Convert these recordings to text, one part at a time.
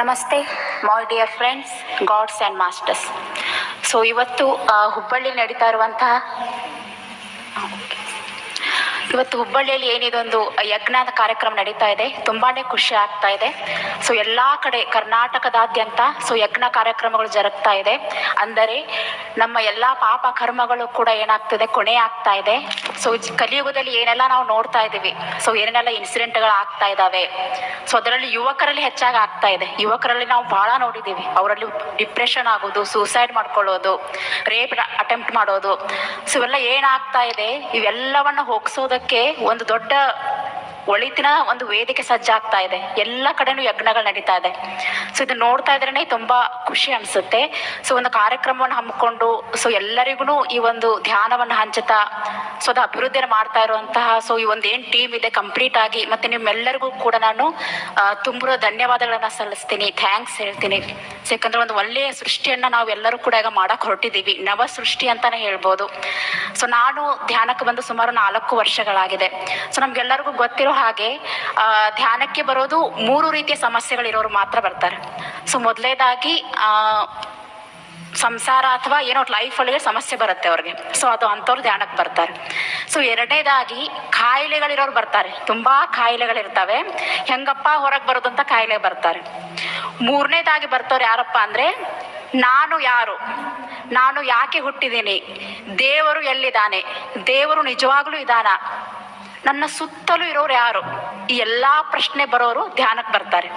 ನಮಸ್ತೆ my dear friends gods and masters so ಇವತ್ತು ಹುಬ್ಬಳ್ಳಿ ನಡೀತಾ ಇರುವಂತಹ. ಇವತ್ತು ಹುಬ್ಬಳ್ಳಿಯಲ್ಲಿ ಏನಿದೊಂದು ಯಜ್ಞದ ಕಾರ್ಯಕ್ರಮ ನಡೀತಾ ಇದೆ. ತುಂಬಾನೇ ಖುಷಿ ಆಗ್ತಾ ಇದೆ. ಸೊ ಎಲ್ಲಾ ಕಡೆ ಕರ್ನಾಟಕದಾದ್ಯಂತ ಸೊ ಯಜ್ಞ ಕಾರ್ಯಕ್ರಮಗಳು ಜರುಗ್ತಾ ಇದೆ. ಅಂದರೆ ನಮ್ಮ ಎಲ್ಲಾ ಪಾಪ ಕರ್ಮಗಳು ಕೂಡ ಏನಾಗ್ತಿದೆ? ಕೊನೆ ಆಗ್ತಾ ಇದೆ. ಸೊ ಕಲಿಯುಗದಲ್ಲಿ ಏನೆಲ್ಲ ನಾವು ನೋಡ್ತಾ ಇದ್ದೀವಿ? ಸೊ ಏನೆಲ್ಲ ಇನ್ಸಿಡೆಂಟ್ಗಳು ಆಗ್ತಾ ಇದ್ದಾವೆ? ಸೊ ಅದರಲ್ಲಿ ಯುವಕರಲ್ಲಿ ಹೆಚ್ಚಾಗಿ ಆಗ್ತಾ ಇದೆ. ಯುವಕರಲ್ಲಿ ನಾವು ಬಹಳ ನೋಡಿದ್ದೀವಿ. ಅವರಲ್ಲಿ ಡಿಪ್ರೆಷನ್ ಆಗೋದು ಸೂಸೈಡ್ ಮಾಡ್ಕೊಳ್ಳೋದು ರೇಪ್ ಅಟೆಂಪ್ಟ್ ಮಾಡೋದು. ಸೊ ಇವೆಲ್ಲ ಏನಾಗ್ತಾ ಇದೆ? ಇವೆಲ್ಲವನ್ನ ಹೋಗ್ಸೋದಕ್ಕೆ ಒಂದು ದೊಡ್ಡ ಒಳಿತಿನ ಒಂದು ವೇದಿಕೆ ಸಜ್ಜಾಗ್ತಾ ಇದೆ. ಎಲ್ಲ ಕಡೆನೂ ಯಜ್ಞಗಳು ನಡೀತಾ ಇದೆ. ಸೊ ಇದು ನೋಡ್ತಾ ಇದ್ರೇನೆ ತುಂಬಾ ಖುಷಿ ಅನ್ಸುತ್ತೆ. ಸೊ ಒಂದು ಕಾರ್ಯಕ್ರಮವನ್ನು ಹಮ್ಮಿಕೊಂಡು ಸೊ ಎಲ್ಲರಿಗೂ ಈ ಒಂದು ಧ್ಯಾನವನ್ನು ಹಂಚುತ್ತಾ ಸೊ ಅದ ಅಭಿವೃದ್ಧಿಯನ್ನು ಮಾಡ್ತಾ ಇರುವಂತಹ ಸೊ ಈ ಒಂದು ಏನ್ ಟೀಮ್ ಇದೆ ಕಂಪ್ಲೀಟ್ ಆಗಿ, ಮತ್ತೆ ನಿಮ್ಮೆಲ್ಲರಿಗೂ ಕೂಡ ನಾನು ತುಂಬ ಧನ್ಯವಾದಗಳನ್ನ ಸಲ್ಲಿಸ್ತೀನಿ. ಥ್ಯಾಂಕ್ಸ್ ಹೇಳ್ತೀನಿ. ಯಾಕಂದ್ರೆ ಒಂದು ಒಳ್ಳೆಯ ಸೃಷ್ಟಿಯನ್ನ ನಾವು ಎಲ್ಲರೂ ಕೂಡ ಈಗ ಮಾಡಕ್ ಹೊರಟಿದ್ದೀವಿ ನವ ಸೃಷ್ಟಿ ಅಂತಾನೆ ಹೇಳ್ಬೋದು. ಸೊ ನಾನು ಧ್ಯಾನಕ್ಕೆ ಬಂದು ಸುಮಾರು ನಾಲ್ಕು ವರ್ಷಗಳಾಗಿದೆ. ಸೊ ನಮ್ಗೆಲ್ಲರಿಗೂ ಗೊತ್ತಿರೋ ಹಾಗೆ ಧ್ಯಾನಕ್ಕೆ ಬರೋದು ಮೂರು ರೀತಿಯ ಸಮಸ್ಯೆಗಳಿರೋರು ಮಾತ್ರ ಬರ್ತಾರೆ. ಸೊ, ಮೊದಲೇದಾಗಿ ಸಂಸಾರ ಅಥವಾ ಏನೋ ಲೈಫ್ ಒಳಗೆ ಸಮಸ್ಯೆ ಬರುತ್ತೆ ಅವ್ರಿಗೆ. ಸೊ, ಅದು ಅಂಥವ್ರು ಧ್ಯಾನಕ್ಕೆ ಬರ್ತಾರೆ. ಸೊ ಎರಡನೇದಾಗಿ ಕಾಯಿಲೆಗಳಿರೋರು ಬರ್ತಾರೆ. ತುಂಬಾ ಕಾಯಿಲೆಗಳಿರ್ತವೆ ಹೆಂಗಪ್ಪ ಹೊರಗೆ ಬರೋದು ಅಂತ ಕಾಯಿಲೆ ಬರ್ತಾರೆ. ಮೂರನೇದಾಗಿ ಬರ್ತವ್ರು ಯಾರಪ್ಪ ಅಂದ್ರೆ, ನಾನು ಯಾರು? ನಾನು ಯಾಕೆ ಹುಟ್ಟಿದ್ದೀನಿ? ದೇವರು ಎಲ್ಲಿದ್ದಾನೆ? ದೇವರು ನಿಜವಾಗ್ಲೂ ಇದ್ದಾನ? ನನ್ನ ಸುತ್ತಲೂ ಇರೋರು ಯಾರು? ಈ ಎಲ್ಲಾ ಪ್ರಶ್ನೆ ಬರೋರು ಧ್ಯಾನಕ್ಕೆ ಬರ್ತಾರೆ.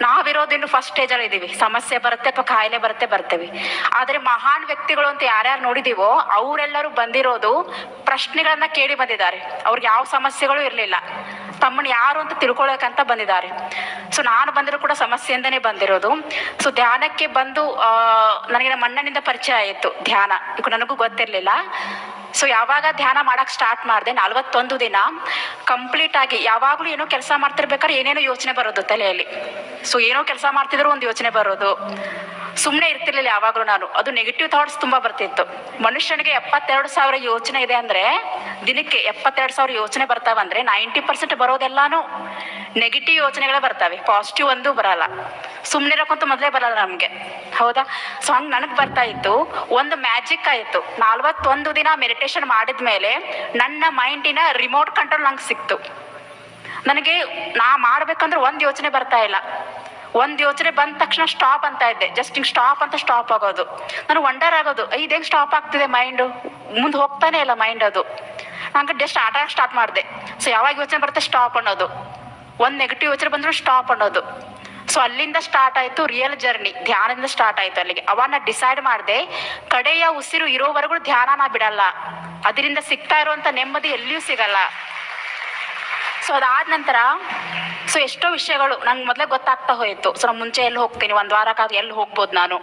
ನಾವಿರೋದಿನ್ನು ಫಸ್ಟ್ ಸ್ಟೇಜಲ್ಲಿ ಇದ್ದೀವಿ ಸಮಸ್ಯೆ ಬರುತ್ತೆ ಅಥವಾ ಕಾಯಿಲೆ ಬರುತ್ತೆ ಬರ್ತೇವೆ. ಆದರೆ ಮಹಾನ್ ವ್ಯಕ್ತಿಗಳು ಅಂತ ಯಾರ್ಯಾರು ನೋಡಿದೀವೋ, ಅವರೆಲ್ಲರೂ ಬಂದಿರೋದು ಪ್ರಶ್ನೆಗಳನ್ನ ಕೇಳಿ ಬಂದಿದ್ದಾರೆ. ಅವ್ರಿಗೆ ಯಾವ ಸಮಸ್ಯೆಗಳು ಇರಲಿಲ್ಲ. ತಮ್ಮನ್ನ ಯಾರು ಅಂತ ತಿಳ್ಕೊಳಕಂತ ಬಂದಿದ್ದಾರೆ. ಸೊ ನಾನು ಬಂದರೂ ಕೂಡ ಸಮಸ್ಯೆಯಿಂದನೇ ಬಂದಿರೋದು. ಸೊ ಧ್ಯಾನಕ್ಕೆ ಬಂದು ನನಗೆ ನಮ್ಮ ಅಣ್ಣನಿಂದ ಪರಿಚಯ ಆಯಿತು ಧ್ಯಾನ. ನನಗೂ ಗೊತ್ತಿರಲಿಲ್ಲ. ಸೊ ಯಾವಾಗ ಧ್ಯಾನ ಮಾಡಕ್ ಸ್ಟಾರ್ಟ್ ಮಾಡಿದೆ, ನಲ್ವತ್ತೊಂದು ದಿನ ಕಂಪ್ಲೀಟ್ ಆಗಿ ಯಾವಾಗಲೂ ಏನೋ ಕೆಲಸ ಮಾಡ್ತಿರ್ಬೇಕಾದ್ರೆ ಏನೇನೋ ಯೋಚನೆ ಬರೋದು ತಲೆಯಲ್ಲಿ. ಸೊ ಏನೋ ಕೆಲಸ ಮಾಡ್ತಿದ್ರು ಒಂದು ಯೋಚನೆ ಬರೋದು. ಸುಮ್ಮನೆ ಇರ್ತಿರ್ಲಿಲ್ಲ ಯಾವಾಗಲೂ ನಾನು. ಅದು ನೆಗೆಟಿವ್ ಥಾಟ್ಸ್ ತುಂಬಾ ಬರ್ತಿತ್ತು. ಮನುಷ್ಯನಿಗೆ ಎಪ್ಪತ್ತೆರಡು ಸಾವಿರ ಯೋಚನೆ ಇದೆ ಅಂದ್ರೆ, ದಿನಕ್ಕೆ ಎಪ್ಪತ್ತೆರಡು ಸಾವಿರ ಯೋಚನೆ ಬರ್ತಾವಂದ್ರೆ ನೈಂಟಿ ಪರ್ಸೆಂಟ್ ಬರೋದೆಲ್ಲಾನು ನೆಗೆಟಿವ್ ಯೋಚನೆಗಳೇ ಬರ್ತಾವೆ. ಪಾಸಿಟಿವ್ ಒಂದು ಬರಲ್ಲ. ಸುಮ್ಮನೆ ಇರೋಕ್ಕಂತೂ ಮೊದಲೇ ಬರಲ್ಲ ನಮಗೆ. ಹೌದಾ? ಸೊ ಹಂಗೆ ನನಗೆ ಬರ್ತಾ ಇತ್ತು. ಒಂದು ಮ್ಯಾಜಿಕ್ ಆಯಿತು. ನಲ್ವತ್ತೊಂದು ದಿನ ಮೆಡಿಟೇಷನ್ ಮಾಡಿದ್ಮೇಲೆ ನನ್ನ ಮೈಂಡಿನ ರಿಮೋಟ್ ಕಂಟ್ರೋಲ್ ನಂಗೆ ಸಿಕ್ತು. ನನಗೆ ನಾ ಮಾಡ್ಬೇಕಂದ್ರೆ ಒಂದು ಯೋಚನೆ ಬರ್ತಾ ಇಲ್ಲ. ಒಂದು ಯೋಚನೆ ಬಂದ ತಕ್ಷಣ ಸ್ಟಾಪ್ ಅಂತ ಇದ್ದೆ. ಜಸ್ಟ್ ಹಿಂಗೆ ಸ್ಟಾಪ್ ಅಂತ ಸ್ಟಾಪ್ ಆಗೋದು. ನಾನು ವಂಡರ್ ಆಗೋದು ಐದು ಸ್ಟಾಪ್ ಆಗ್ತಿದೆ ಮೈಂಡು ಮುಂದೆ ಹೋಗ್ತಾನೆ ಇಲ್ಲ ಮೈಂಡ್ ಅದು. ನಂಗೆ ಜಸ್ಟ್ ಆಟ ಸ್ಟಾರ್ಟ್ ಮಾಡಿದೆ. ಸೊ ಯಾವಾಗ ಯೋಚನೆ ಬರುತ್ತೆ ಸ್ಟಾಪ್ ಅನ್ನೋದು. ಒಂದು ನೆಗೆಟಿವ್ ಯೋಚನೆ ಬಂದರೂ ಸ್ಟಾಪ್ ಅನ್ನೋದು. ಸೊ ಅಲ್ಲಿಂದ ಸ್ಟಾರ್ಟ್ ಆಯ್ತು ರಿಯಲ್ ಜರ್ನಿ ಧ್ಯಾನದಿಂದ ಸ್ಟಾರ್ಟ್ ಆಯ್ತು ಅಲ್ಲಿಗೆ. ಅವನ್ನ ಡಿಸೈಡ್ ಮಾಡಿದೆ, ಕಡೆಯ ಉಸಿರು ಇರೋವರೆಗೂ ಧ್ಯಾನ ನಾ ಬಿಡಲ್ಲ. ಅದರಿಂದ ಸಿಗ್ತಾ ಇರುವಂತ ನೆಮ್ಮದಿ ಎಲ್ಲಿಯೂ ಸಿಗಲ್ಲ. ಸೊ ಅದಾದ ನಂತರ ಸೊ ಎಷ್ಟೋ ವಿಷಯಗಳು ನಂಗೆ ಮೊದಲೇ ಗೊತ್ತಾಗ್ತಾ ಹೋಯಿತು. ಸೊ ನಾನು ಮುಂಚೆ ಎಲ್ಲಿ ಹೋಗ್ತೀನಿ? ಒಂದು ವಾರಕ್ಕಾಗಿ ಎಲ್ಲಿ ಹೋಗ್ಬೋದು ನಾನು?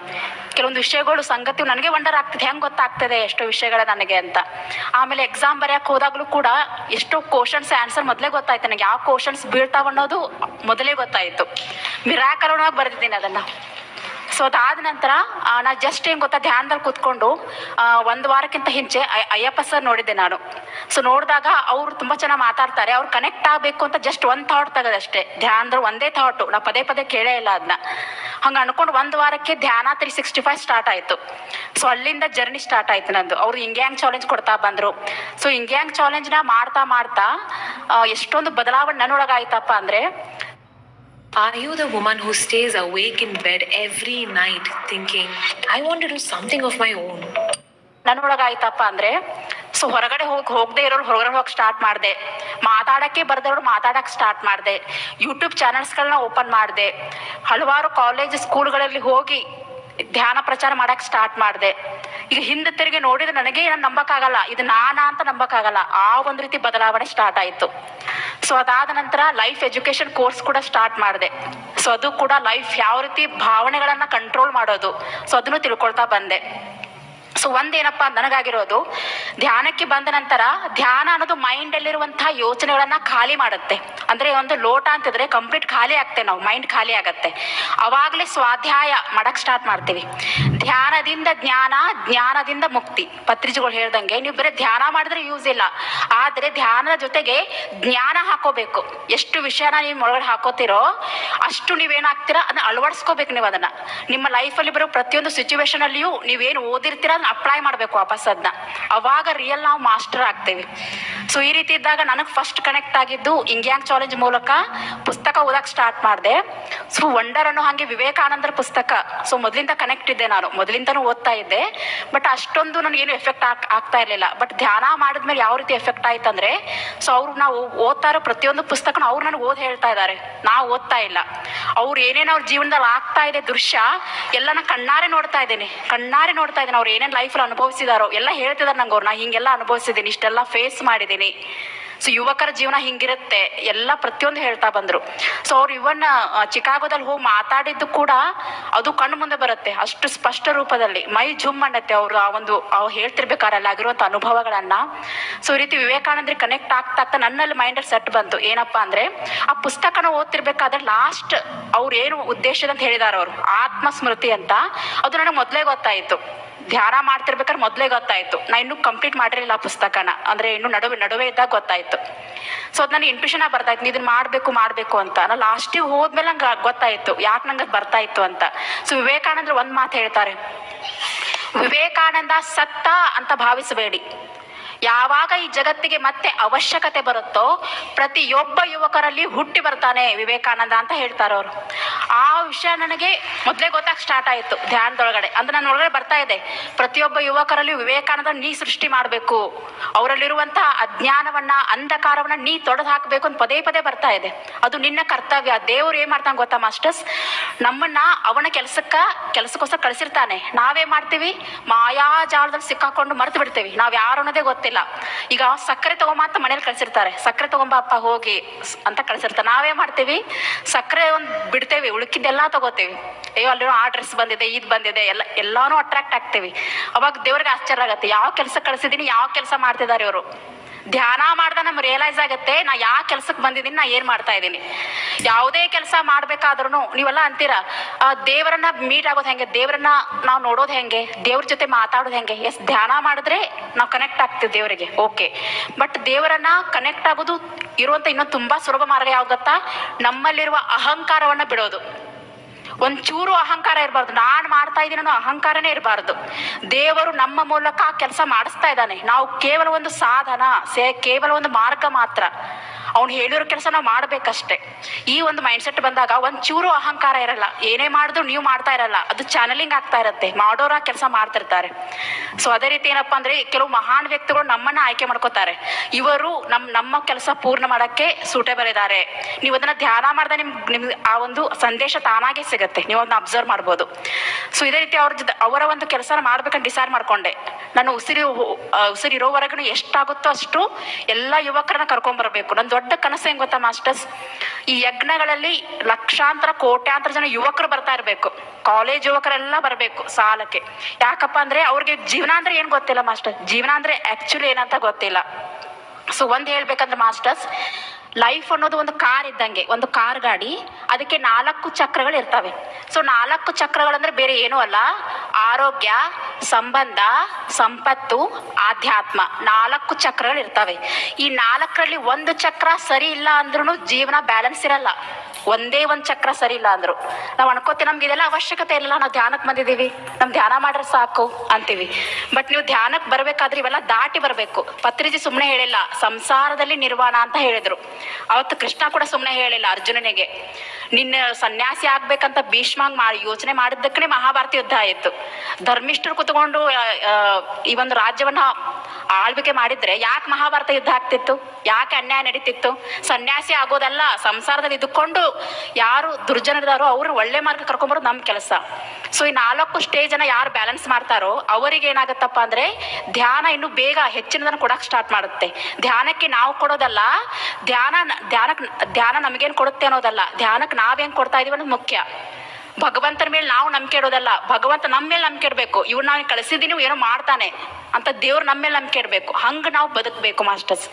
ಕೆಲವೊಂದು ವಿಷಯಗಳು ಸಂಗತಿ ನನಗೆ ವಂಡರ್ ಆಗ್ತಿದೆ. ಹೆಂಗೆ ಗೊತ್ತಾಗ್ತದೆ ಎಷ್ಟೋ ವಿಷಯಗಳ ನನಗೆ ಅಂತ. ಆಮೇಲೆ ಎಕ್ಸಾಮ್ ಬರೆಯಕ್ಕೆ ಹೋದಾಗಲೂ ಕೂಡ ಎಷ್ಟೋ ಕ್ವಶನ್ಸ್ ಆನ್ಸರ್ ಮೊದಲೇ ಗೊತ್ತಾಯ್ತು ನನಗೆ. ಯಾವ ಕ್ವಶನ್ಸ್ ಬೀಳ್ತಾವ ಅನ್ನೋದು ಮೊದಲೇ ಗೊತ್ತಾಯಿತು. ಒಳಗೆ ಬರೆದಿದ್ದೀನಿ ಅದನ್ನು. ಸೊ ಅದಾದ ನಂತರ ನಾನು ಜಸ್ಟ್ ಏನ್ ಗೊತ್ತಾ ಧ್ಯಾನದಲ್ಲಿ ಕೂತ್ಕೊಂಡು ಒಂದು ವಾರಕ್ಕಿಂತ ಹಿಂಚೆ ಅಯ್ಯಪ್ಪ ಸರ್ ನೋಡಿದ್ದೆ ನಾನು. ಸೊ ನೋಡಿದಾಗ ಅವರು ತುಂಬಾ ಚೆನ್ನಾಗಿ ಮಾತಾಡ್ತಾರೆ. ಅವ್ರು ಕನೆಕ್ಟ್ ಆಗಬೇಕು ಅಂತ ಜಸ್ಟ್ ಒಂದು ಥಾಟ್ ತೆಗೆದಷ್ಟೇ ಧ್ಯಾನದಲ್ಲಿ ಒಂದೇ ಥಾಟು ನಾ ಪದೇ ಪದೇ ಕೇಳೇ ಇಲ್ಲ ಅದನ್ನ ಹಂಗೆ ಅನ್ಕೊಂಡು ಒಂದು ವಾರಕ್ಕೆ ಧ್ಯಾನ ತ್ರೀ ಸಿಕ್ಸ್ಟಿ ಫೈವ್ ಸ್ಟಾರ್ಟ್ ಆಯಿತು. ಸೊ ಅಲ್ಲಿಂದ ಜರ್ನಿ ಸ್ಟಾರ್ಟ್ ಆಯ್ತು ನಂದು. ಅವ್ರು ಹಿಂಗ್ಯಾಂಗ್ ಚಾಲೆಂಜ್ ಕೊಡ್ತಾ ಬಂದರು. ಸೊ ಹಿಂಗ್ಯಾಂಗ್ ಚಾಲೆಂಜ್ನ ಮಾಡ್ತಾ ಮಾಡ್ತಾ ಎಷ್ಟೊಂದು ಬದಲಾವಣೆ ನನ್ನೊಳಗಾಯ್ತಪ್ಪ ಅಂದರೆ Are you the woman who stays awake in bed every night thinking, I want to do something of my own? ನನ್ನೊಳಗಾಯ್ತಪ್ಪ ಅಂದ್ರೆ ಸೊ ಹೊರಗಡೆ ಹೋಗಿ ಹೋಗದೆ ಇರೋರು ಹೊರಗಡೆ ಹೋಗಿ ಸ್ಟಾರ್ಟ್ ಮಾಡಿದೆ. ಮಾತಾಡಕ್ಕೆ ಬರ್ದವ್ರು ಮಾತಾಡಕ್ಕೆ ಸ್ಟಾರ್ಟ್ ಮಾಡಿದೆ. ಯೂಟ್ಯೂಬ್ ಚಾನಲ್ಸ್ಗಳನ್ನ ಓಪನ್ ಮಾಡಿದೆ. ಹಲವಾರು ಕಾಲೇಜ್ ಸ್ಕೂಲ್ಗಳಲ್ಲಿ ಹೋಗಿ ಧ್ಯಾನ ಪ್ರಚಾರ ಮಾಡಕ್ ಸ್ಟಾರ್ಟ್ ಮಾಡಿದೆ. ಈಗ ಹಿಂದೆ ತಿರುಗಿ ನೋಡಿದ್ರೆ ನನಗೆ ನಾನು ನಂಬಕ್ಕಾಗಲ್ಲ, ಇದು ನಾನಾ ಅಂತ ನಂಬಕ್ಕಾಗಲ್ಲ. ಆ ಒಂದು ರೀತಿ ಬದಲಾವಣೆ ಸ್ಟಾರ್ಟ್ ಆಯ್ತು. ಸೊ ಅದಾದ ನಂತರ ಲೈಫ್ ಎಜುಕೇಶನ್ ಕೋರ್ಸ್ ಕೂಡ ಸ್ಟಾರ್ಟ್ ಮಾಡಿದೆ. ಸೊ ಅದು ಕೂಡ ಲೈಫ್ ಯಾವ ರೀತಿ ಭಾವನೆಗಳನ್ನ ಕಂಟ್ರೋಲ್ ಮಾಡೋದು. ಸೊ ಅದನ್ನು ತಿಳ್ಕೊಳ್ತಾ ಬಂದೆ. ಸೊ ಒಂದೇನಪ್ಪ ನನಗಾಗಿರೋದು? ಧ್ಯಾನಕ್ಕೆ ಬಂದ ನಂತರ ಧ್ಯಾನ ಅನ್ನೋದು ಮೈಂಡ್ ಅಲ್ಲಿರುವಂತಹ ಯೋಚನೆಗಳನ್ನ ಖಾಲಿ ಮಾಡುತ್ತೆ. ಅಂದ್ರೆ ಒಂದು ಲೋಟ ಅಂತಿದ್ರೆ ಕಂಪ್ಲೀಟ್ ಖಾಲಿ ಆಗ್ತೇವೆ ನಾವು ಮೈಂಡ್ ಖಾಲಿ ಆಗತ್ತೆ. ಅವಾಗಲೇ ಸ್ವಾಧ್ಯಾಯ ಮಾಡಕ್ ಸ್ಟಾರ್ಟ್ ಮಾಡ್ತೀವಿ. ಧ್ಯಾನದಿಂದ ಜ್ಞಾನ, ಜ್ಞಾನದಿಂದ ಮುಕ್ತಿ. ಪತ್ರಿಕೆಗಳು ಹೇಳ್ದಂಗೆ ನೀವು ಬರೀ ಧ್ಯಾನ ಮಾಡಿದ್ರೆ ಯೂಸ್ ಇಲ್ಲ. ಆದ್ರೆ ಧ್ಯಾನದ ಜೊತೆಗೆ ಜ್ಞಾನ ಹಾಕೋಬೇಕು. ಎಷ್ಟು ವಿಷಯನ ನೀವು ಒಳಗಡೆ ಹಾಕೋತಿರೋ ಅಷ್ಟು ನೀವೇನಾಗ್ತೀರಾ ಅದನ್ನ ಅಳವಡಿಸ್ಕೋಬೇಕು ನೀವು ಅದನ್ನ. ನಿಮ್ಮ ಲೈಫಲ್ಲಿ ಬರೋ ಪ್ರತಿಯೊಂದು ಸಿಚುವೇಶನ್ ಅಲ್ಲಿಯೂ ನೀವೇನು ಓದಿರ್ತೀರ? ಅಪ್ಲೈ ಮಾಡಬೇಕು ವಾಪಸ್ ಅದನ್ನ ಅವಾಗ ರಿಯಲ್ ನಾವು ಮಾಸ್ಟರ್ ಆಗ್ತೇವೆ. ಸೊ ಈ ರೀತಿ ಇದ್ದಾಗ ನನಗೆ ಫಸ್ಟ್ ಕನೆಕ್ಟ್ ಆಗಿದ್ದು ಇಂಗ್ಯಾಂಗ್ ಚಾಲೆಂಜ್ ಮೂಲಕ ಪುಸ್ತಕ ಓದಕ್ ಸ್ಟಾರ್ಟ್ ಮಾಡಿದೆ. ಸೊ ವಂಡರ್ ಅನ್ನೋ ಹಾಗೆ ವಿವೇಕಾನಂದರ ಪುಸ್ತಕ. ಸೊ ಮೊದಲಿಂದ ಕನೆಕ್ಟ್ ಇದ್ದೆ ನಾನು. ಮೊದಲಿಂದನೂ ಓದ್ತಾ ಇದ್ದೆ. ಬಟ್ ಅಷ್ಟೊಂದು ನನಗೇನು ಎಫೆಕ್ಟ್ ಆಗ್ ಆಗ್ತಾ ಇರಲಿಲ್ಲ. ಬಟ್ ಧ್ಯಾನ ಮಾಡಿದ್ಮೇಲೆ ಯಾವ ರೀತಿ ಎಫೆಕ್ಟ್ ಆಯ್ತಂದ್ರೆ ಸೊ ಅವ್ರು ನಾವು ಓದ್ತಾ ಇರೋ ಪ್ರತಿಯೊಂದು ಪುಸ್ತಕನ ಅವ್ರು ನನಗೆ ಓದ್ ಹೇಳ್ತಾ ಇದ್ದಾರೆ ನಾ ಓದ್ತಾ ಇಲ್ಲ. ಅವ್ರು ಏನೇನು ಅವ್ರ ಜೀವನದಲ್ಲಿ ಆಗ್ತಾ ಇದೆ ದೃಶ್ಯ, ಎಲ್ಲ ನಾನು ಕಣ್ಣಾರೆ ನೋಡ್ತಾ ಇದ್ದೇನೆ. ಕಣ್ಣಾರೆ ನೋಡ್ತಾ ಇದ್ದೇನೆ. ಅವ್ರು ಏನೇನು ಲೈಫಲ್ಲಿ ಅನುಭವಿಸಿದಾರೋ, ಎಲ್ಲ ಹೇಳ್ತಿದಾರೆ ನಂಗೆ ಅವ್ರು, ನಾ ಹಿಂಗೆಲ್ಲ ಅನುಭವಿಸಿದ್ದೀನಿ, ಇಷ್ಟೆಲ್ಲ ಫೇಸ್ ಮಾಡಿದ್ದೀನಿ. ಸೊ ಯುವಕರ ಜೀವನ ಹಿಂಗಿರುತ್ತೆ, ಎಲ್ಲ ಪ್ರತಿಯೊಂದು ಹೇಳ್ತಾ ಬಂದ್ರು. ಸೊ ಅವ್ರು ಇವನ್ ಚಿಕಾಗೋದಲ್ಲಿ ಹೋಗಿ ಮಾತಾಡಿದ್ದು ಕೂಡ ಅದು ಕಣ್ಣು ಮುಂದೆ ಬರುತ್ತೆ, ಅಷ್ಟು ಸ್ಪಷ್ಟ ರೂಪದಲ್ಲಿ. ಮೈ ಜುಮ್ ಅನ್ನತ್ತೆ ಅವ್ರು, ಆ ಒಂದು, ಅವ್ರು ಹೇಳ್ತಿರ್ಬೇಕಾದ್ರೆ ಅಲ್ಲಿ ಆಗಿರುವಂತ ಅನುಭವಗಳನ್ನ. ಸೊ ಈ ರೀತಿ ವಿವೇಕಾನಂದ್ರಿಗೆ ಕನೆಕ್ಟ್ ಆಗ್ತಾ ಆಗ್ತಾ ನನ್ನಲ್ಲಿ ಮೈಂಡಲ್ಲಿ ಸೆಟ್ ಬಂತು. ಏನಪ್ಪಾ ಅಂದ್ರೆ, ಆ ಪುಸ್ತಕನ ಓದ್ತಿರ್ಬೇಕಾದ್ರೆ ಲಾಸ್ಟ್ ಅವ್ರು ಏನು ಉದ್ದೇಶದಂತ ಹೇಳಿದಾರೆ ಅವರು ಆತ್ಮ ಸ್ಮೃತಿ ಅಂತ. ಅದು ನನಗೆ ಮೊದಲೇ ಗೊತ್ತಾಯಿತು. ಧ್ಯಾನ ಮಾಡ್ತಿರ್ಬೇಕಾದ್ರೆ ಮೊದಲೇ ಗೊತ್ತಾಯ್ತು. ನಾ ಇನ್ನೂ ಕಂಪ್ಲೀಟ್ ಮಾಡಿರಲಿಲ್ಲ ಪುಸ್ತಕನ. ಅಂದ್ರೆ ಇನ್ನು ನಡುವೆ ನಡುವೆ ಇದ್ದಾಗ ಗೊತ್ತಾಯ್ತು. ಸೊ ಅದು ನನಗೆ ಇಂಟ್ಯೂಷನ್ ಬರ್ತಾಯ್ತು ಇದನ್ನ ಮಾಡಬೇಕು ಮಾಡಬೇಕು ಅಂತ. ನಾ ಲಾಸ್ಟಿಗೆ ಹೋದ್ಮೇಲೆ ನಂಗೆ ಗೊತ್ತಾಯ್ತು, ಯಾಕೆ ನಂಗೆ ಬರ್ತಾ ಇತ್ತು ಅಂತ. ಸೊ ವಿವೇಕಾನಂದ್ರ ಒಂದ್ ಮಾತು ಹೇಳ್ತಾರೆ. ವಿವೇಕಾನಂದ ಸತ್ತ ಅಂತ ಭಾವಿಸಬೇಡಿ. ಯಾವಾಗ ಈ ಜಗತ್ತಿಗೆ ಮತ್ತೆ ಅವಶ್ಯಕತೆ ಬರುತ್ತೋ ಪ್ರತಿಯೊಬ್ಬ ಯುವಕರಲ್ಲಿ ಹುಟ್ಟಿ ಬರ್ತಾನೆ ವಿವೇಕಾನಂದ ಅಂತ ಹೇಳ್ತಾರೆ ಅವರು. ಆ ವಿಷಯ ನನಗೆ ಮೊದಲೇ ಗೊತ್ತಾಗ ಸ್ಟಾರ್ಟ್ ಆಯಿತು ಧ್ಯಾನದೊಳಗಡೆ. ಅಂದ್ರೆ ನನ್ನ ಒಳಗಡೆ ಬರ್ತಾ ಇದೆ. ಪ್ರತಿಯೊಬ್ಬ ಯುವಕರಲ್ಲಿ ವಿವೇಕಾನಂದ ನೀ ಸೃಷ್ಟಿ ಮಾಡಬೇಕು. ಅವರಲ್ಲಿರುವಂತಹ ಅಜ್ಞಾನವನ್ನ, ಅಂಧಕಾರವನ್ನ ನೀ ತೊಡೆದು ಹಾಕಬೇಕು ಅಂತ ಪದೇ ಪದೇ ಬರ್ತಾ ಇದೆ. ಅದು ನಿನ್ನ ಕರ್ತವ್ಯ. ದೇವ್ರು ಏನ್ ಮಾಡ್ತಾನೆ ಗೊತ್ತಾ, ಮಾಸ್ಟರ್ಸ್? ನಮ್ಮನ್ನ ಅವನ ಕೆಲಸಕ್ಕ, ಕೆಲಸಕ್ಕೋಸ್ಕರ ಕಳಿಸಿರ್ತಾನೆ. ನಾವೇ ಮಾಡ್ತೀವಿ, ಮಾಯಾ ಜಾಲದಲ್ಲಿ ಸಿಕ್ಕಾಕೊಂಡು ಮರ್ತು ಬಿಡ್ತೇವೆ. ನಾವ್ ಯಾರು ಅನ್ನೋದೇ ಗೊತ್ತಿಲ್ಲ. ಈಗ ಸಕ್ಕರೆ ತಗೊಂಬ ಅಂತ ಮನೇಲಿ ಕಳ್ಸಿರ್ತಾರೆ. ಸಕ್ಕರೆ ತಗೊಂಬ ಅಪ್ಪ ಹೋಗಿ ಅಂತ ಕಳ್ಸಿರ್ತಾರೆ. ನಾವೇ ಮಾಡ್ತೀವಿ. ಸಕ್ಕರೆ ಒಂದು ಬಿಡ್ತೇವೆ, ಉಳುಕಿದ್ದೆಲ್ಲ ತಗೋತೇವಿ. ಅಯ್ಯೋ, ಅಲ್ಲಿ ಆ ಡ್ರೆಸ್ ಬಂದಿದೆ ಇದ್ ಬಂದಿದೆ, ಎಲ್ಲ, ಎಲ್ಲಾನು ಅಟ್ರಾಕ್ಟ್ ಆಗ್ತೇವಿ. ಅವಾಗ ದೇವ್ರಿಗೆ ಆಶ್ಚರ್ಯ ಆಗತ್ತೆ. ಯಾವ ಕೆಲಸ ಕಳ್ಸಿದೀನಿ, ಯಾವ ಕೆಲಸ ಮಾಡ್ತಿದ್ದಾರೆ ಇವರು? ಧ್ಯಾನ ಮಾಡ್ದ ನಮ್ಗೆ ರಿಯಲೈಸ್ ಆಗತ್ತೆ, ನಾ ಯಾವ ಕೆಲ್ಸಕ್ಕೆ ಬಂದಿದ್ದೀನಿ ನಾ ಏನ್ ಮಾಡ್ತಾ ಇದ್ದೀನಿ ಯಾವುದೇ ಕೆಲಸ ಮಾಡ್ಬೇಕಾದ್ರೂ ನೀವೆಲ್ಲ ಅಂತೀರಾ ದೇವರನ್ನ ಮೀಟ್ ಆಗೋದು ಹೆಂಗೆ, ದೇವರನ್ನ ನಾವು ನೋಡೋದು ಹೆಂಗೆ, ದೇವ್ರ ಜೊತೆ ಮಾತಾಡೋದು ಹೆಂಗೆ? ಎಸ್ ಧ್ಯಾನ ಮಾಡಿದ್ರೆ ನಾವು ಕನೆಕ್ಟ್ ಆಗ್ತೀವಿ ದೇವರಿಗೆ ಓಕೆ ಬಟ್ ದೇವರನ್ನ ಕನೆಕ್ಟ್ ಆಗೋದು ಇರುವಂತ ಇನ್ನೊಂದು ತುಂಬಾ ಸುಲಭ ಮಾರ್ಗ ಯಾವ್ದತ್ತ ನಮ್ಮಲ್ಲಿರುವ ಅಹಂಕಾರವನ್ನ ಬಿಡೋದು. ಒಂಚೂರು ಅಹಂಕಾರ ಇರಬಾರ್ದು. ನಾನು ಮಾಡ್ತಾ ಇದ್ದೀನಿ ಅನ್ನೋ ಅಹಂಕಾರನೇ ಇರಬಾರ್ದು. ದೇವರು ನಮ್ಮ ಮೂಲಕ ಆ ಕೆಲಸ ಮಾಡಿಸ್ತಾ ಇದ್ದಾನೆ. ನಾವು ಕೇವಲ ಒಂದು ಸಾಧನ, ಸೇ ಕೇವಲ ಒಂದು ಮಾರ್ಗ ಮಾತ್ರ. ಅವ್ನು ಹೇಳಿರೋ ಕೆಲಸ ನಾವು ಮಾಡ್ಬೇಕಷ್ಟೇ. ಈ ಒಂದು ಮೈಂಡ್ ಸೆಟ್ ಬಂದಾಗ ಒಂಚೂರು ಅಹಂಕಾರ ಇರಲ್ಲ. ಏನೇ ಮಾಡಿದ್ರು ನೀವು ಮಾಡ್ತಾ ಇರಲ್ಲ. ಅದು ಚಾನಲಿಂಗ್ ಆಗ್ತಾ ಇರತ್ತೆ. ಮಾಡೋರ ಕೆಲಸ ಮಾಡ್ತಿರ್ತಾರೆ. ಸೊ ಅದೇ ರೀತಿ ಏನಪ್ಪಾ ಅಂದ್ರೆ ಕೆಲವು ಮಹಾನ್ ವ್ಯಕ್ತಿಗಳು ನಮ್ಮನ್ನ ಆಯ್ಕೆ ಮಾಡ್ಕೋತಾರೆ. ಇವರು ನಮ್, ನಮ್ಮ ಕೆಲಸ ಪೂರ್ಣ ಮಾಡಕ್ಕೆ ಸೂಟೇಬಲ್ ಇದ್ದಾರೆ ನೀವು ಅದನ್ನ ಧ್ಯಾನ ಮಾಡಿದ ನಿಮ್, ನಿಮ್ಗೆ ಆ ಒಂದು ಸಂದೇಶ ತಾನಾಗೆ ಸಿಗುತ್ತೆ. ನೀವು ಅದನ್ನ ಅಬ್ಸರ್ವ್ ಮಾಡ್ಬೋದು. ಸೊ ಇದೇ ರೀತಿ ಅವ್ರ ಅವರ ಒಂದು ಕೆಲಸನ ಮಾಡ್ಬೇಕಂತ ಡಿಸೈಡ್ ಮಾಡ್ಕೊಂಡೆ. ನಾನು ಉಸಿರಿ ಉಸಿರಿರೋವರೆಗೂ ಎಷ್ಟಾಗುತ್ತೋ ಅಷ್ಟು ಎಲ್ಲ ಯುವಕರನ್ನ ಕರ್ಕೊಂಡ್ ಬರ್ಬೇಕು. ನನ್ನ ದೊಡ್ಡ ಕನಸು ಹೆಂಗ್ ಗೊತ್ತಾ, ಮಾಸ್ಟರ್ಸ್? ಈ ಯಜ್ಞಗಳಲ್ಲಿ ಲಕ್ಷಾಂತರ, ಕೋಟ್ಯಾಂತರ ಜನ ಯುವಕರು ಬರ್ತಾ ಇರಬೇಕು. ಕಾಲೇಜ್ ಯುವಕರೆಲ್ಲ ಬರಬೇಕು ಸಾಲಕ್ಕೆ. ಯಾಕಪ್ಪ ಅಂದ್ರೆ ಅವ್ರಿಗೆ ಜೀವನ ಅಂದ್ರೆ ಏನು ಗೊತ್ತಿಲ್ಲ, ಮಾಸ್ಟರ್? ಜೀವನ ಅಂದ್ರೆ ಆಕ್ಚುಲಿ ಏನಂತ ಗೊತ್ತಿಲ್ಲ. ಸೊ ಒಂದು ಹೇಳ್ಬೇಕಂದ್ರೆ, ಮಾಸ್ಟರ್ಸ್ ಲೈಫ್ ಅನ್ನೋದು ಒಂದು ಕಾರ್ ಇದ್ದಂಗೆ, ಒಂದು ಕಾರ್ ಗಾಡಿ, ಅದಕ್ಕೆ ನಾಲ್ಕು ಚಕ್ರಗಳು ಇರ್ತವೆ. ಸೊ ನಾಲ್ಕು ಚಕ್ರಗಳಂದ್ರೆ ಬೇರೆ ಏನೂ ಅಲ್ಲ. ಆರೋಗ್ಯ, ಸಂಬಂಧ, ಸಂಪತ್ತು, ಆಧ್ಯಾತ್ಮ ನಾಲ್ಕು ಚಕ್ರಗಳು ಇರ್ತವೆ. ಈ ನಾಲ್ಕರಲ್ಲಿ ಒಂದು ಚಕ್ರ ಸರಿ ಇಲ್ಲ ಅಂದ್ರೂ ಜೀವನ ಬ್ಯಾಲೆನ್ಸ್ ಇರಲ್ಲ. ಒಂದೇ ಒಂದು ಚಕ್ರ ಸರಿ ಇಲ್ಲ ಅಂದ್ರು. ನಾವು ಅನ್ಕೋತೀವಿ ನಮ್ಗೆ ಇದೆಲ್ಲ ಅವಶ್ಯಕತೆ ಇಲ್ಲ ನಾವು ಧ್ಯಾನಕ್ಕೆ ಬಂದಿದ್ದೀವಿ. ನಮ್ ಧ್ಯಾನ ಮಾಡ್ರೆ ಸಾಕು ಅಂತೀವಿ. ಬಟ್ ನೀವು ಧ್ಯಾನಕ್ಕೆ ಬರಬೇಕಾದ್ರೆ ಇವೆಲ್ಲ ದಾಟಿ ಬರಬೇಕು. ಪತ್ರಿಜಿ ಸುಮ್ಮನೆ ಹೇಳಿಲ್ಲ, ಸಂಸಾರದಲ್ಲಿ ನಿರ್ವಾಣ ಅಂತ ಹೇಳಿದ್ರು. ಅವತ್ತು ಕೃಷ್ಣ ಕೂಡ ಸುಮ್ಮನೆ ಹೇಳಿಲ್ಲ ಅರ್ಜುನನಿಗೆ. ನಿನ್ನ ಸನ್ಯಾಸಿ ಆಗ್ಬೇಕಂತ ಭೀಷ್ಮಾಂಗ್ ಮಾಡಿ ಯೋಚನೆ ಮಾಡಿದ್ದಕ್ಕನೆ ಮಹಾಭಾರತ ಯುದ್ಧ ಆಯಿತು. ಧರ್ಮಿಷ್ಠರು ಕುತ್ಕೊಂಡು ಈ ಒಂದು ರಾಜ್ಯವನ್ನ ಆಳ್ವಿಕೆ ಮಾಡಿದ್ರೆ ಯಾಕೆ ಮಹಾಭಾರತ ಯುದ್ಧ ಆಗ್ತಿತ್ತು? ಯಾಕೆ ಅನ್ಯಾಯ ನಡೀತಿತ್ತು? ಸನ್ಯಾಸಿ ಆಗೋದಲ್ಲ, ಸಂಸಾರದಲ್ಲಿ ಇದ್ದುಕೊಂಡು ಯಾರು ದುರ್ಜನರಿದಾರೋ ಅವ್ರು ಒಳ್ಳೆ ಮಾರ್ಗ ಕರ್ಕೊಂಬರೋದು ನಮ್ಮ ಕೆಲಸ. ಸೊ ಈ ನಾಲ್ಕು ಸ್ಟೇಜ್ ಅನ್ನ ಯಾರು ಬ್ಯಾಲೆನ್ಸ್ ಮಾಡ್ತಾರೋ ಅವರಿಗೆ ಏನಾಗತ್ತಪ್ಪ ಅಂದ್ರೆ ಧ್ಯಾನ ಇನ್ನು ಬೇಗ ಹೆಚ್ಚಿನದನ್ನ ಕೊಡಕ್ ಸ್ಟಾರ್ಟ್ ಮಾಡುತ್ತೆ. ಧ್ಯಾನಕ್ಕೆ ನಾವು ಕೊಡೋದಲ್ಲ ಧ್ಯಾನ ಧ್ಯಾನಕ್ಕೆ ಧ್ಯಾನ ನಮಗೇನು ಕೊಡುತ್ತೆ ಅನ್ನೋದಲ್ಲ, ಧ್ಯಾನಕ್ಕೆ ನಾವೇನ್ ಕೊಡ್ತಾ ಇದೀವಿ ಅನ್ನೋದು ಮುಖ್ಯ. ಭಗವಂತನ ಮೇಲೆ ನಾವು ನಂಬಿಕೆ ಇಡೋದಲ್ಲ, ಭಗವಂತ ನಮ್ಮ ಮೇಲೆ ನಂಬಿಕೆ ಇಡಬೇಕು. ಇವ್ರು ನಾವು ಕಳಿಸಿದೀನಿ ಇವ್ ಏನೋ ಮಾಡ್ತಾನೆ ಅಂತ ದೇವ್ರು ನಮ್ಮ ಮೇಲೆ ನಂಬಿಕೆ ಇಡಬೇಕು. ಹಂಗೆ ನಾವು ಬದುಕಬೇಕು, ಮಾಸ್ಟರ್ಸ್.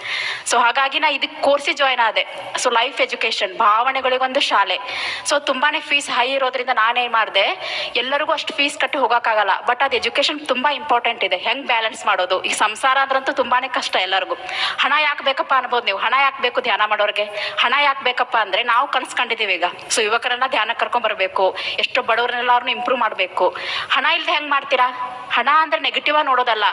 ಸೊ ಹಾಗಾಗಿ ನಾ ಇದಕ್ಕೆ ಕೋರ್ಸಿಗೆ ಜಾಯ್ನ್ ಆದೆ. ಸೊ ಲೈಫ್ ಎಜುಕೇಶನ್ ಭಾವನೆಗಳಿಗೊಂದು ಶಾಲೆ. ಸೊ ತುಂಬಾನೇ ಫೀಸ್ ಹೈ ಇರೋದ್ರಿಂದ ನಾನೇನು ಮಾಡಿದೆ, ಎಲ್ಲರಿಗೂ ಅಷ್ಟು ಫೀಸ್ ಕಟ್ಟಿ ಹೋಗೋಕ್ಕಾಗಲ್ಲ. ಬಟ್ ಅದು ಎಜುಕೇಶನ್ ತುಂಬಾ ಇಂಪಾರ್ಟೆಂಟ್ ಇದೆ. ಹೆಂಗ್ ಬ್ಯಾಲೆನ್ಸ್ ಮಾಡೋದು? ಈ ಸಂಸಾರ ಅಂದ್ರಂತೂ ತುಂಬಾನೇ ಕಷ್ಟ ಎಲ್ಲರಿಗೂ. ಹಣ ಯಾಕೆ ಬೇಕಪ್ಪ ಅನ್ಬೋದು ನೀವು? ಹಣ ಯಾಕೆ ಬೇಕು ಧ್ಯಾನ ಮಾಡೋರಿಗೆ? ಹಣ ಯಾಕೆ ಬೇಕಪ್ಪ ಅಂದ್ರೆ ನಾವು ಕನ್ಸ್ಕೊಂಡಿದೀವಿ ಈಗ. ಸೊ ಯುವಕರನ್ನ ಧ್ಯಾನ ಕರ್ಕೊಂಡ್ ಬರಬೇಕು. ಎಷ್ಟು ಬಡವರನ್ನೆಲ್ಲಾರು ಇಂಪ್ರೂವ್ ಮಾಡಬೇಕು. ಹಣ ಇಲ್ಲದೆ ಹೆಂಗ್ ಮಾಡ್ತೀರಾ? ಹಣ ಅಂದ್ರೆ ನೆಗೆಟಿವ್ ನೋಡೋದಲ್ಲ.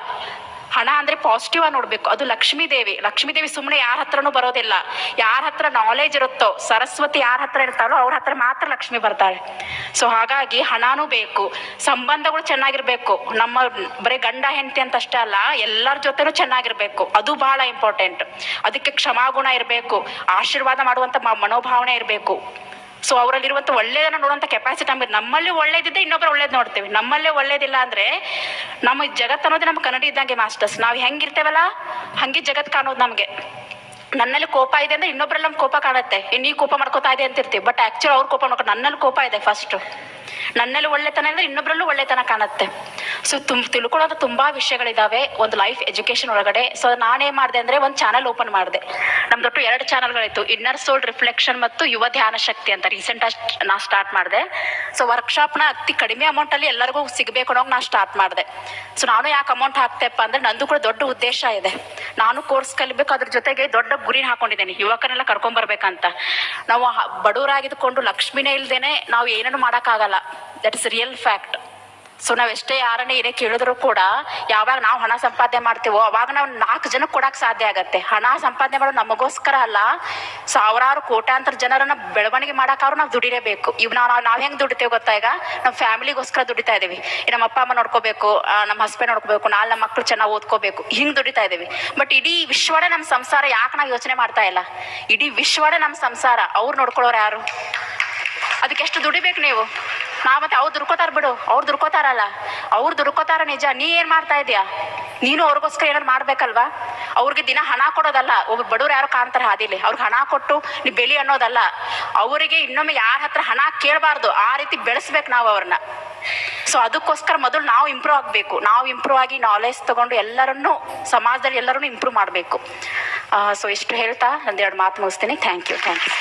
ಹಣ ಅಂದ್ರೆ ಪಾಸಿಟಿವ್ ಆಗಿ ನೋಡ್ಬೇಕು. ಅದು ಲಕ್ಷ್ಮೀ ದೇವಿ. ಲಕ್ಷ್ಮೀ ದೇವಿ ಸುಮ್ಮನೆ ಯಾರ ಹತ್ರನೂ ಬರೋದಿಲ್ಲ. ಯಾರ ಹತ್ರ ನಾಲೆಜ್ ಇರುತ್ತೋ, ಸರಸ್ವತಿ ಯಾರ ಹತ್ರ ಇರ್ತಾರೋ ಅವ್ರ ಹತ್ರ ಮಾತ್ರ ಲಕ್ಷ್ಮಿ ಬರ್ತಾಳೆ. ಸೊ ಹಾಗಾಗಿ ಹಣನೂ ಬೇಕು. ಸಂಬಂಧಗಳು ಚೆನ್ನಾಗಿರ್ಬೇಕು. ನಮ್ಮ ಬರೀ ಗಂಡ ಹೆಂಡತಿ ಅಂತ ಅಷ್ಟೇ ಅಲ್ಲ, ಎಲ್ಲರ ಜೊತೆನೂ ಚೆನ್ನಾಗಿರ್ಬೇಕು. ಅದು ಬಹಳ ಇಂಪಾರ್ಟೆಂಟ್ ಅದಕ್ಕೆ ಕ್ಷಮಾಗುಣ ಇರಬೇಕು. ಆಶೀರ್ವಾದ ಮಾಡುವಂತ ಮ- ಮನೋಭಾವನೆ ಇರಬೇಕು. ಸೊ ಅವರಲ್ಲಿರುವಂತ ಒಳ್ಳೇದನ್ನ ನೋಡುವಂತ ಕೆಪಾಸಿಟಿ ನಮಗೆ ನಮ್ಮಲ್ಲಿ ಒಳ್ಳೇದಿದ್ದೆ ಇನ್ನೊಬ್ರು ಒಳ್ಳೇದ್ ನೋಡ್ತೇವೆ. ನಮ್ಮಲ್ಲೇ ಒಳ್ಳೇದಿಲ್ಲ ಅಂದ್ರೆ ನಮ್ಮ ಜಗತ್ತು ಅನ್ನೋದು ನಮ್ಮ ಕನ್ನಡಿ ಇದ್ದಂಗೆ ಮಾಸ್ಟರ್ಸ್ ನಾವು ಹೆಂಗಿರ್ತೇವಲ್ಲ ಹಂಗೆ ಜಗತ್ ಕಾಣೋದು ನಮಗೆ. ನನ್ನಲ್ಲಿ ಕೋಪ ಇದೆ ಅಂದ್ರೆ ಇನ್ನೊಬ್ಬರಲ್ಲಿ ಕೋಪ ಕಾಣುತ್ತೆ. ನೀ ಕೋಪ ಮಾಡ್ಕೋತಾ ಇದೆ ಅಂತಿರ್ತೀವಿ. ಬಟ್ ಆಕ್ಚುಲಿ ಅವ್ರ ಕೋಪ ಮಾಡ್ಕೊಂಡು ನನ್ನಲ್ಲಿ ಕೋಪ ಇದೆ ಫಸ್ಟ್ ನನ್ನಲ್ಲಿ ಒಳ್ಳೆತನ ಅಂದ್ರೆ ಇನ್ನೊಬ್ರಲ್ಲೂ ಒಳ್ಳೆತನ ಕಾಣುತ್ತೆ. ಸೊ ತುಂಬ ತಿಳ್ಕೊಳ್ಳೋದು ತುಂಬಾ ವಿಷಯಗಳಿದಾವೆ ಒಂದು ಲೈಫ್ ಎಜುಕೇಶನ್ ಒಳಗಡೆ. ಸೊ ನಾನೇನ್ ಮಾಡಿದೆ ಅಂದ್ರೆ ಒಂದು ಚಾನಲ್ ಓಪನ್ ಮಾಡಿದೆ. ನಮ್ದೊಟ್ಟು ಎರಡು ಚಾನಲ್ಗಳಿತ್ತು ಇನ್ನರ್ ಸೋಲ್ ರಿಫ್ಲೆಕ್ಷನ್ ಮತ್ತು ಯುವ ಧ್ಯಾನ ಶಕ್ತಿ ಅಂತ ರೀಸೆಂಟ್ ನಾ ಸ್ಟಾರ್ಟ್ ಮಾಡಿದೆ. ಸೊ ವರ್ಕ್ಶಾಪ್ನ ಅತಿ ಕಡಿಮೆ ಅಮೌಂಟ್ ಅಲ್ಲಿ ಎಲ್ಲರಿಗೂ ಸಿಗಬೇಕು ಅನ್ನೋಕೆ ನಾ ಸ್ಟಾರ್ಟ್ ಮಾಡಿದೆ. ಸೊ ನಾನು ಯಾಕೆ ಅಮೌಂಟ್ ಹಾಕ್ತೆಪ್ಪ ಅಂದ್ರೆ ನಂದು ಕೂಡ ದೊಡ್ಡ ಉದ್ದೇಶ ಇದೆ. ನಾನು ಕೋರ್ಸ್ ಕಲಿಬೇಕು, ಅದ್ರ ಜೊತೆಗೆ ದೊಡ್ಡ ಗುರಿನ ಹಾಕೊಂಡಿದ್ದೇನೆ. ಯುವಕನೆಲ್ಲ ಕರ್ಕೊಂಡ್ ಬರ್ಬೇಕಂತ. ನಾವು ಬಡವರಾಗಿದ್ಕೊಂಡು ಲಕ್ಷ್ಮಿನೇ ಇಲ್ದೇನೆ ನಾವು ಏನನ್ನು ಮಾಡೋಕ್ಕಾಗಲ್ಲ. That is real fact so ನಾವ್ ಎಷ್ಟೇ ಯಾರನ್ನೇ ಏನೇ ಕೇಳಿದ್ರು ಕೂಡ ಯಾವಾಗ ನಾವು ಹಣ ಸಂಪಾದನೆ ಮಾಡ್ತೀವೋ, ಅವಾಗ ನಾವು ನಾಲ್ಕು ಜನಕ್ಕೆ ಕೊಡಕ್ ಸಾಧ್ಯ ಆಗತ್ತೆ. ಹಣ ಸಂಪಾದನೆ ಮಾಡೋದು ನಮಗೋಸ್ಕರ ಅಲ್ಲ, ಸಾವಿರಾರು ಕೋಟ್ಯಾಂತರ ಜನರನ್ನ ಬೆಳವಣಿಗೆ ಮಾಡಕ್ಕಾದ್ರು ನಾವು ದುಡಿಲೇಬೇಕು. ಇವ್ ನಾವು ನಾವ್ ಹೆಂಗ್ ದುಡಿತೇವೆ ಗೊತ್ತಾ ಈಗ? ನಮ್ಮ ಫ್ಯಾಮಿಲಿಗೋಸ್ಕರ ದುಡಿತಾ ಇದೀವಿ. ನಮ್ಮ ಅಪ್ಪ ಅಮ್ಮ ನೋಡ್ಕೋಬೇಕು ನಮ್ಮ ಹಸ್ಬೆಂಡ್ ನೋಡ್ಕೋಬೇಕು, ನಾಲ್ ನಮ್ಮ ಮಕ್ಳು ಚೆನ್ನಾಗಿ ಓದ್ಕೋಬೇಕು, ಹಿಂಗ್ ದುಡಿತಾ ಇದೀವಿ. ಬಟ್ ಇಡೀ ವಿಶ್ವಡ ನಮ್ಮ ಸಂಸಾರ ಯಾಕೆ ನಾವು ಯೋಚನೆ ಮಾಡ್ತಾ ಇಲ್ಲ? ಇಡೀ ವಿಶ್ವಡ ನಮ್ಮ ಸಂಸಾರ. ಅವ್ರು ನೋಡ್ಕೊಳ್ಳೋರು ಯಾರು? ಅದಕ್ಕೆ ಎಷ್ಟು ದುಡಿಬೇಕು ನೀವು? ನಾ ಮತ್ತೆ ಅವ್ರು ದುರ್ಕೋತಾರ ಬಿಡು. ಅವ್ರು ದುಡ್ಕೋತಾರಲ್ಲ ಅವ್ರು ದುರ್ಕೋತಾರ ನಿಜ. ನೀ ಏನ್ ಮಾಡ್ತಾ ಇದೀಯಾ? ನೀನು ಅವ್ರಿಗೋಸ್ಕರ ಏನಾರು ಮಾಡ್ಬೇಕಲ್ವಾ? ಅವ್ರಿಗೆ ದಿನ ಹಣ ಕೊಡೋದಲ್ಲ. ಒಬ್ಬ ಬಡವ್ರು ಯಾರು ಕಾಣ್ತಾರೆ ಹಾದಿಲಿ. ಅವ್ರಿಗೆ ಹಣ ಕೊಟ್ಟು ನೀ ಬೆಳಿ ಅನ್ನೋದಲ್ಲ. ಅವರಿಗೆ ಇನ್ನೊಮ್ಮೆ ಯಾರ ಹತ್ರ ಹಣ ಕೇಳಬಾರ್ದು. ಆ ರೀತಿ ಬೆಳೆಸ್ಬೇಕು ನಾವು ಅವ್ರನ್ನ ಸೊ ಅದಕ್ಕೋಸ್ಕರ ಮೊದಲು ನಾವು ಇಂಪ್ರೂವ್ ಆಗಬೇಕು. ನಾವು ಇಂಪ್ರೂವ್ ಆಗಿ ನಾಲೆಜ್ ತಗೊಂಡು ಎಲ್ಲರನ್ನೂ, ಸಮಾಜದಲ್ಲಿ ಎಲ್ಲರನ್ನೂ ಇಂಪ್ರೂವ್ ಮಾಡಬೇಕು. ಸೊ ಇಷ್ಟು ಹೇಳ್ತಾ ಒಂದೆರಡು ಮಾತು ಮುಗಿಸ್ತೀನಿ. Thank you thank you